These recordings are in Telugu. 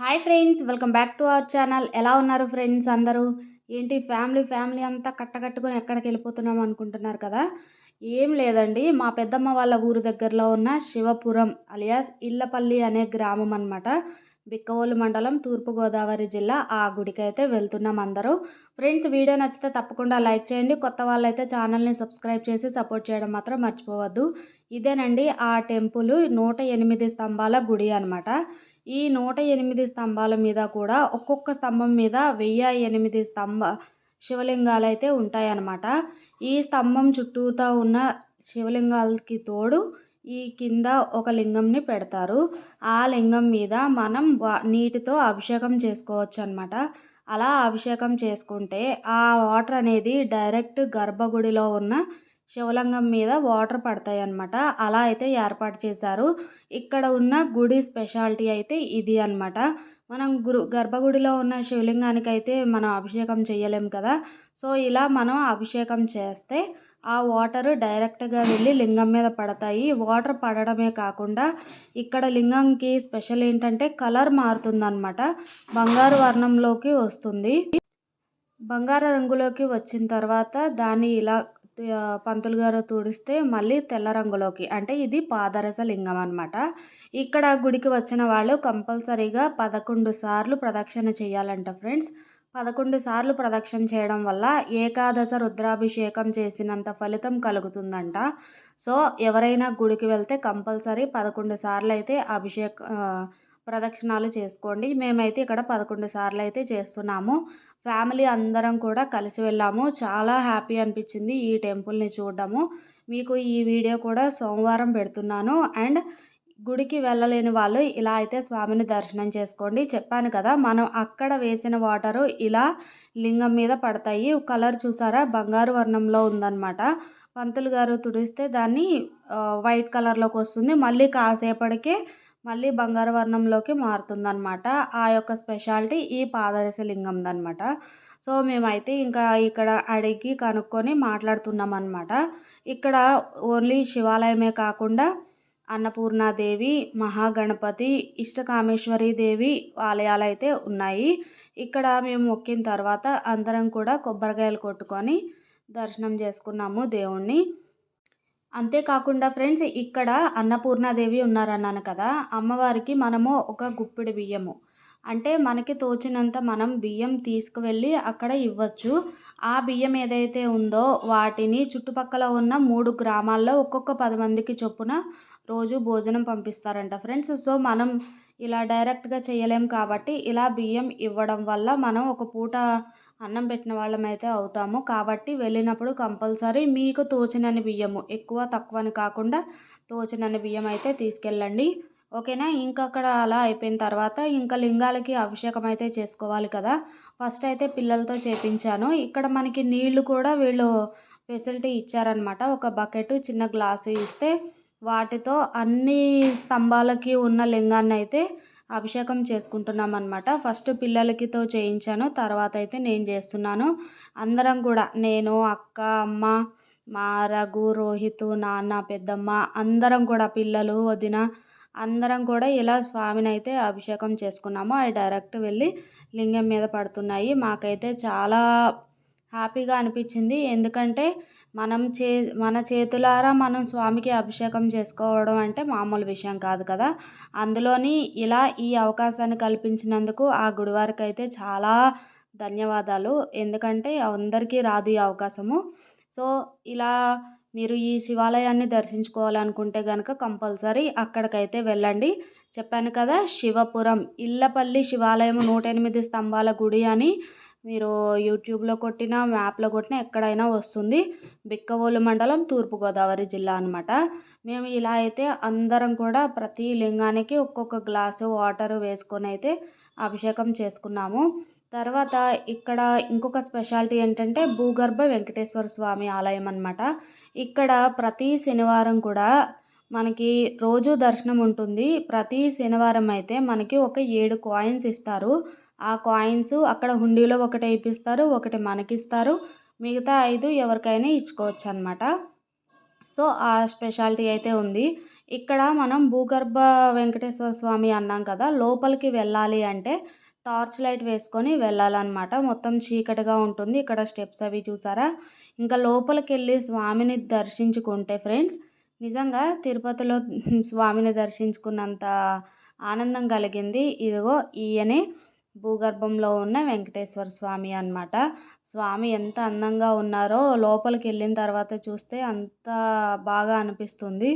Hi friends welcome back to our channel. ఎలా ఉన్నారు ఫ్రెండ్స్ అందరూ? ఏంటి ఫ్యామిలీ ఫ్యామిలీ అంతా కట్టకట్టుకుని ఎక్కడికి వెళ్ళిపోతున్నాం అనుకుంటున్నారు కదా? ఏం లేదండి మా పెద్దమ్మ వాళ్ళ ఊరు దగ్గరలో ఉన్న శివపురం అలియాస్ ఇల్లపల్లి అనే గ్రామం అనమాట బిక్కవోలు మండలం తూర్పుగోదావరి జిల్లా ఆ గుడికి అయితే వెళ్తున్నాం అందరూ. ఫ్రెండ్స్ వీడియో నచ్చితే తప్పకుండా లైక్ చేయండి. కొత్త వాళ్ళైతే ఛానల్ని సబ్స్క్రైబ్ చేసి సపోర్ట్ చేయడం మాత్రం మర్చిపోవద్దు. ఇదేనండి ఆ టెంపుల్ నూట ఎనిమిది స్తంభాల గుడి అనమాట ఈ నూట ఎనిమిది స్తంభాల మీద కూడా ఒక్కొక్క స్తంభం మీద వెయ్యి ఎనిమిది స్తంభ శివలింగాలు అయితే ఉంటాయన్నమాట. ఈ స్తంభం చుట్టూతా ఉన్న శివలింగాలకి తోడు ఈ కింద ఒక లింగంని పెడతారు. ఆ లింగం మీద మనం నీటితో అభిషేకం చేసుకోవచ్చు అనమాట అలా అభిషేకం చేసుకుంటే ఆ వాటర్ అనేది డైరెక్ట్ గర్భగుడిలో ఉన్న శివలింగం మీద వాటర్ పడతాయి అన్నమాట అలా అయితే ఏర్పాటు చేశారు. ఇక్కడ ఉన్న గుడి స్పెషాలిటీ అయితే ఇది అనమాట మనం గురు గర్భగుడిలో ఉన్న శివలింగానికి అయితే మనం అభిషేకం చేయలేం కదా. సో ఇలా మనం అభిషేకం చేస్తే ఆ వాటర్ డైరెక్ట్గా వెళ్ళి లింగం మీద పడతాయి. వాటర్ పడడమే కాకుండా ఇక్కడ లింగంకి స్పెషల్ ఏంటంటే కలర్ మారుతుందన్నమాట. బంగారు వర్ణంలోకి వస్తుంది. బంగారు రంగులోకి వచ్చిన తర్వాత దాన్ని ఇలా పంతులు గారు తుడిస్తే మళ్ళీ తెల్ల రంగులోకి అంటే ఇది పాదరస లింగం అనమాట ఇక్కడ గుడికి వచ్చిన వాళ్ళు కంపల్సరీగా పదకొండు సార్లు ప్రదక్షిణ చేయాలంట ఫ్రెండ్స్. పదకొండు సార్లు ప్రదక్షిణ చేయడం వల్ల ఏకాదశ రుద్రాభిషేకం చేసినంత ఫలితం కలుగుతుందంట. సో ఎవరైనా గుడికి వెళ్తే కంపల్సరీ పదకొండు సార్లు అయితే అభిషేక ప్రదక్షిణాలు చేసుకోండి. మేమైతే ఇక్కడ పదకొండు సార్లు అయితే చేస్తున్నాము. ఫ్యామిలీ అందరం కూడా కలిసి వెళ్ళాము. చాలా హ్యాపీ అనిపించింది ఈ టెంపుల్ని చూడడము. మీకు ఈ వీడియో కూడా సోమవారం పెడుతున్నాను. అండ్ గుడికి వెళ్ళలేని వాళ్ళు ఇలా అయితే స్వామిని దర్శనం చేసుకోండి. చెప్పాను కదా మనం అక్కడ వేసిన వాటరు ఇలా లింగం మీద పడతాయి. కలర్ చూసారా? బంగారు వర్ణంలో ఉందన్నమాట. పంతులు గారు తుడిస్తే దాన్ని వైట్ కలర్లోకి వస్తుంది. మళ్ళీ కాసేపటికే మళ్ళీ బంగారు వర్ణంలోకి మారుతుందన్నమాట. ఆ యొక్క స్పెషాలిటీ ఈ పాదరస లింగందనమాట సో మేమైతే ఇంకా ఇక్కడ అడిగి కనుక్కొని మాట్లాడుతున్నాం అనమాట ఇక్కడ ఓన్లీ శివాలయమే కాకుండా అన్నపూర్ణాదేవి మహాగణపతి ఇష్టకామేశ్వరి దేవి ఆలయాలు అయితే ఉన్నాయి. ఇక్కడ మేము మొక్కిన తర్వాత అందరం కూడా కొబ్బరికాయలు కొట్టుకొని దర్శనం చేసుకున్నాము దేవుణ్ణి. అంతేకాకుండా ఫ్రెండ్స్ ఇక్కడ అన్నపూర్ణాదేవి ఉన్నారన్నాను కదా అమ్మవారికి మనము ఒక గుప్పిడి బియ్యము. అంటే మనకి తోచినంత మనం బియ్యం తీసుకువెళ్ళి అక్కడ ఇవ్వచ్చు. ఆ బియ్యం ఏదైతే ఉందో వాటిని చుట్టుపక్కల ఉన్న మూడు గ్రామాల్లో ఒక్కొక్క పది మందికి చొప్పున రోజు భోజనం పంపిస్తారంట ఫ్రెండ్స్. సో మనం ఇలా డైరెక్ట్గా చేయలేం కాబట్టి ఇలా బియ్యం ఇవ్వడం వల్ల మనం ఒక పూట అన్నం పెట్టిన వాళ్ళమైతే అవుతాము. కాబట్టి వెళ్ళినప్పుడు కంపల్సరీ మీకు తోచినన్ని బియ్యము ఎక్కువ తక్కువ అని కాకుండా తోచినన్ని బియ్యం అయితే తీసుకెళ్ళండి. ఓకేనా? ఇంకా అక్కడ అలా అయిపోయిన తర్వాత ఇంకా లింగాలకి అభిషేకం అయితే చేసుకోవాలి కదా. ఫస్ట్ అయితే పిల్లలతో చేపించాను. ఇక్కడ మనకి నీళ్ళు కూడా వీళ్ళు ఫెసిలిటీ ఇచ్చారనమాట ఒక బకెట్ చిన్న గ్లాసు ఇస్తే వాటితో అన్ని స్తంభాలకి ఉన్న లింగాన్ని అయితే అభిషేకం చేసుకుంటున్నాం అనమాట ఫస్ట్ పిల్లలకితో చేయించాను తర్వాత అయితే నేను చేస్తున్నాను. అందరం కూడా నేను అక్క అమ్మ మా రఘు రోహిత్ నాన్న పెద్దమ్మ అందరం కూడా పిల్లలు వదిన అందరం కూడా ఇలా స్వామిని అయితే అభిషేకం చేసుకున్నాము. అవి డైరెక్ట్ వెళ్ళి లింగం మీద పడుతున్నాయి. మాకైతే చాలా హ్యాపీగా అనిపించింది. ఎందుకంటే మనం చే మన చేతులారా మనం స్వామికి అభిషేకం చేసుకోవడం అంటే మామూలు విషయం కాదు కదా. అందులోని ఇలా ఈ అవకాశాన్ని కల్పించినందుకు ఆ గుడివారికి అయితే చాలా ధన్యవాదాలు. ఎందుకంటే అందరికీ రాదు ఈ అవకాశము. సో ఇలా మీరు ఈ శివాలయాన్ని దర్శించుకోవాలనుకుంటే కనుక కంపల్సరీ అక్కడికైతే వెళ్ళండి. చెప్పాను కదా శివపురం ఇళ్ళపల్లి శివాలయం నూట ఎనిమిది స్తంభాల గుడి అని. మీరు యూట్యూబ్లో కొట్టినా మ్యాప్లో కొట్టినా ఎక్కడైనా వస్తుంది. బిక్కవోలు మండలం తూర్పుగోదావరి జిల్లా అనమాట మేము ఇలా అయితే అందరం కూడా ప్రతి లింగానికి ఒక్కొక్క గ్లాసు వాటర్ వేసుకొని అయితే అభిషేకం చేసుకున్నాము. తర్వాత ఇక్కడ ఇంకొక స్పెషాలిటీ ఏంటంటే భూగర్భ వెంకటేశ్వర స్వామి ఆలయం అనమాట ఇక్కడ ప్రతి శనివారం కూడా మనకి రోజు దర్శనం ఉంటుంది. ప్రతి శనివారం అయితే మనకి ఒక ఏడు కాయిన్స్ ఇస్తారు. ఆ కాయిన్స్ అక్కడ హుండీలో ఒకటి వేయిస్తారు ఒకటి మనకిస్తారు. మిగతా ఐదు ఎవరికైనా ఇచ్చుకోవచ్చు అనమాట సో ఆ స్పెషాలిటీ అయితే ఉంది. ఇక్కడ మనం భూగర్భ వెంకటేశ్వర స్వామి అన్నాం కదా లోపలికి వెళ్ళాలి అంటే టార్చ్ లైట్ వేసుకొని వెళ్ళాలన్నమాట. మొత్తం చీకటిగా ఉంటుంది. ఇక్కడ స్టెప్స్ అవి చూసారా? ఇంకా లోపలికి వెళ్ళి స్వామిని దర్శించుకుంటే ఫ్రెండ్స్ నిజంగా తిరుపతిలో స్వామిని దర్శించుకున్నంత ఆనందం కలిగింది. ఇదిగో ఈయనే. భూగర్భంలో ఉన్న వెంకటేశ్వర స్వామి అన్నమాట. స్వామి ఎంత అందంగా ఉన్నారో లోపలికి వెళ్ళిన తర్వాత చూస్తే అంత బాగా అనిపిస్తుంది.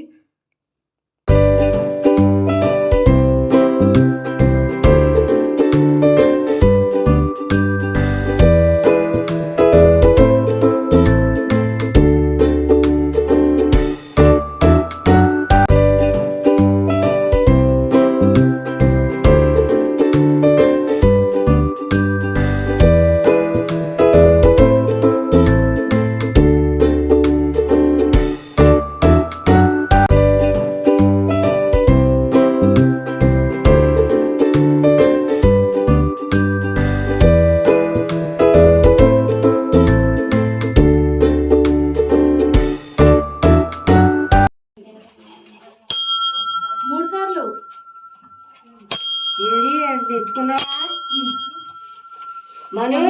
తెచ్చుకున్నావా మను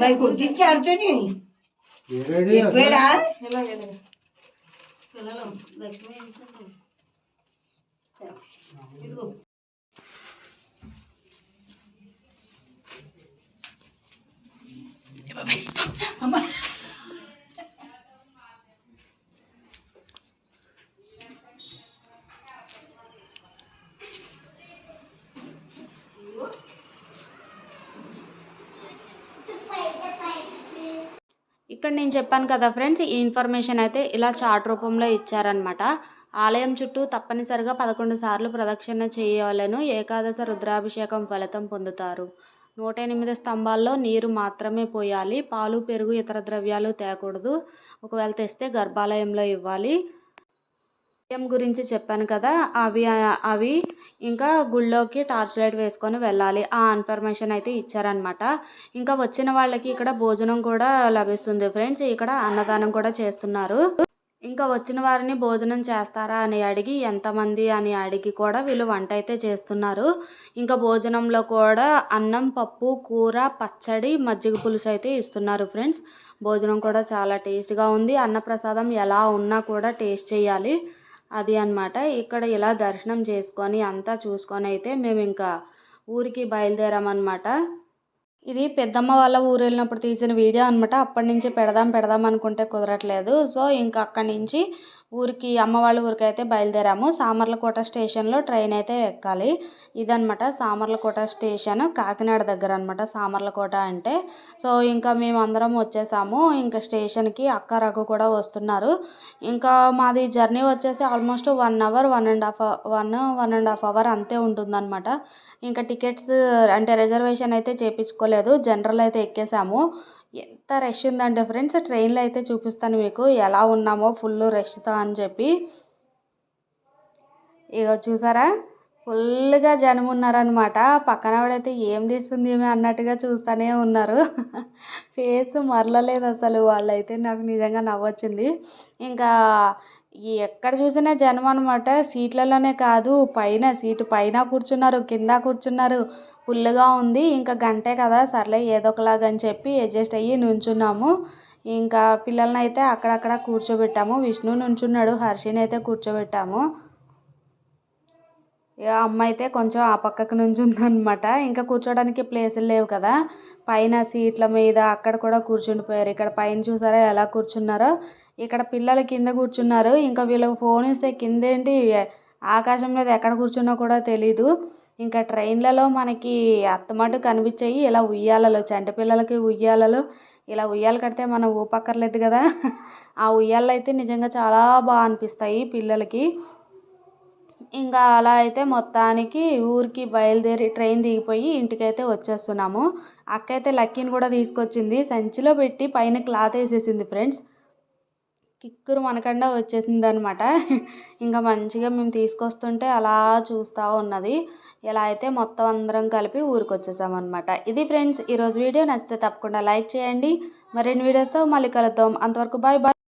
మరి కుర్తిచ్చి ఆడుతుంది ఎప్పుడా ఇక్కడ నేను చెప్పాను కదా ఫ్రెండ్స్ ఈ ఇన్ఫర్మేషన్ అయితే ఇలా చార్ట్ రూపంలో ఇచ్చారనమాట ఆలయం చుట్టూ తప్పనిసరిగా పదకొండు సార్లు ప్రదక్షిణ చేయవలెను ఏకాదశ రుద్రాభిషేకం ఫలితం పొందుతారు. నూట ఎనిమిది స్తంభాల్లో నీరు మాత్రమే పోయాలి పాలు పెరుగు ఇతర ద్రవ్యాలు తేకూడదు. ఒకవేళ తెస్తే గర్భాలయంలో ఇవ్వాలి. బియ్యం గురించి చెప్పాను కదా అవి అవి ఇంకా గుళ్ళోకి టార్చ్ లైట్ వేసుకొని వెళ్ళాలి. ఆ ఇన్ఫర్మేషన్ అయితే ఇచ్చారనమాట ఇంకా వచ్చిన వాళ్ళకి ఇక్కడ భోజనం కూడా లభిస్తుంది ఫ్రెండ్స్. ఇక్కడ అన్నదానం కూడా చేస్తున్నారు. ఇంకా వచ్చిన వారిని భోజనం చేస్తారా అని అడిగి ఎంతమంది అని అడిగి కూడా వీళ్ళు వంట అయితే చేస్తున్నారు. ఇంకా భోజనంలో కూడా అన్నం పప్పు కూర పచ్చడి మజ్జిగ పులుసు అయితే ఇస్తున్నారు ఫ్రెండ్స్. భోజనం కూడా చాలా టేస్ట్గా ఉంది. అన్నప్రసాదం ఎలా ఉన్నా కూడా టేస్ట్ చేయాలి. అది అన్నమాట. ఇక్కడ ఇలా దర్శనం చేసుకొని అంతా చూసుకొని అయితే మేము ఇంకా ఊరికి బయలుదేరామన్నమాట ఇది పెద్దమ్మ వాళ్ళ ఊరు వెళ్ళినప్పుడు తీసిన వీడియో అనమాట అప్పటి నుంచి పెడదాం పెడదాం అనుకుంటే కుదరట్లేదు. సో ఇంకా అక్కడి నుంచి ఊరికి అమ్మ వాళ్ళ ఊరికి అయితే బయలుదేరాము. సామర్లకోట స్టేషన్లో ట్రైన్ అయితే ఎక్కాలి. ఇదనమాట సామర్లకోట స్టేషన్. కాకినాడ దగ్గర అనమాట సామర్లకోట అంటే. సో ఇంకా మేము అందరం వచ్చేసాము. ఇంకా స్టేషన్కి అక్క రఘు కూడా వస్తున్నారు. ఇంకా మాది జర్నీ వచ్చేసి almost one hour one and half one one and half hour అంతే ఉంటుందన్నమాట. ఇంకా టికెట్స్ అంటే రిజర్వేషన్ అయితే చేపించుకోలేదు. జనరల్ అయితే ఎక్కేసాము. ఎంత రష్ ఉందంటే ఫ్రెండ్స్ ట్రైన్లో అయితే చూపిస్తాను మీకు ఎలా ఉన్నామో ఫుల్ రష్తో అని చెప్పి. ఇక చూసారా? ఫుల్గా జనం ఉన్నారనమాట పక్కన వాడైతే ఏం తీస్తుంది ఏమి అన్నట్టుగా చూస్తూనే ఉన్నారు. ఫేస్ మరలలేదు అసలు వాళ్ళైతే నాకు నిజంగా నవ్వొచ్చింది. ఇంకా ఎక్కడ చూసినా జనం అనమాట సీట్లలోనే కాదు పైన సీటు పైన కూర్చున్నారు కింద కూర్చున్నారు. ఫుల్గా ఉంది. ఇంకా గంటే కదా సర్లే ఏదో ఒకలాగా అని చెప్పి అడ్జస్ట్ అయ్యి నుంచున్నాము. ఇంకా పిల్లల్ని అయితే అక్కడక్కడ కూర్చోబెట్టాము. విష్ణు నుంచున్నాడు హర్షిని అయితే కూర్చోబెట్టాము. అమ్మ అయితే కొంచెం ఆ పక్కకు నుంచి ఇంకా కూర్చోడానికి ప్లేసులు లేవు కదా. పైన సీట్ల మీద అక్కడ కూడా కూర్చుండిపోయారు. ఇక్కడ పైన చూసారా ఎలా కూర్చున్నారో. ఇక్కడ పిల్లలు కింద కూర్చున్నారు. ఇంకా వీళ్ళకి ఫోన్ ఇస్తే కిందేంటి? ఆకాశం మీద ఎక్కడ కూర్చున్నా కూడా తెలీదు. ఇంకా ట్రైన్లలో మనకి అత్తమాట కనిపించాయి. ఇలా ఉయ్యాలలో చంటి పిల్లలకి ఉయ్యాలలో. ఇలా ఉయ్యాలు కడితే మనం ఊపక్కర్లేదు కదా. ఆ ఉయ్యాలు అయితే నిజంగా చాలా బాగా అనిపిస్తాయి పిల్లలకి. ఇంకా అలా అయితే మొత్తానికి ఊరికి బయలుదేరి ట్రైన్ దిగిపోయి ఇంటికైతే వచ్చేస్తున్నాము. అక్క అయితే లక్కీని కూడా తీసుకొచ్చింది. సంచిలో పెట్టి పైన క్లాత్ వేసేసింది ఫ్రెండ్స్. కిక్కురు మనకండా వచ్చేసింది అనమాట ఇంకా మంచిగా మేము తీసుకొస్తుంటే అలా చూస్తూ ఉన్నది. ఇలా అయితే మొత్తం అందరం కలిపి ఊరికొచ్చేసామన్నమాట ఇది ఫ్రెండ్స్ ఈరోజు వీడియో నచ్చితే తప్పకుండా లైక్ చేయండి. మరిన్ని వీడియోస్తో మళ్ళీ కలుద్దాం. అంతవరకు బాయ్ బాయ్.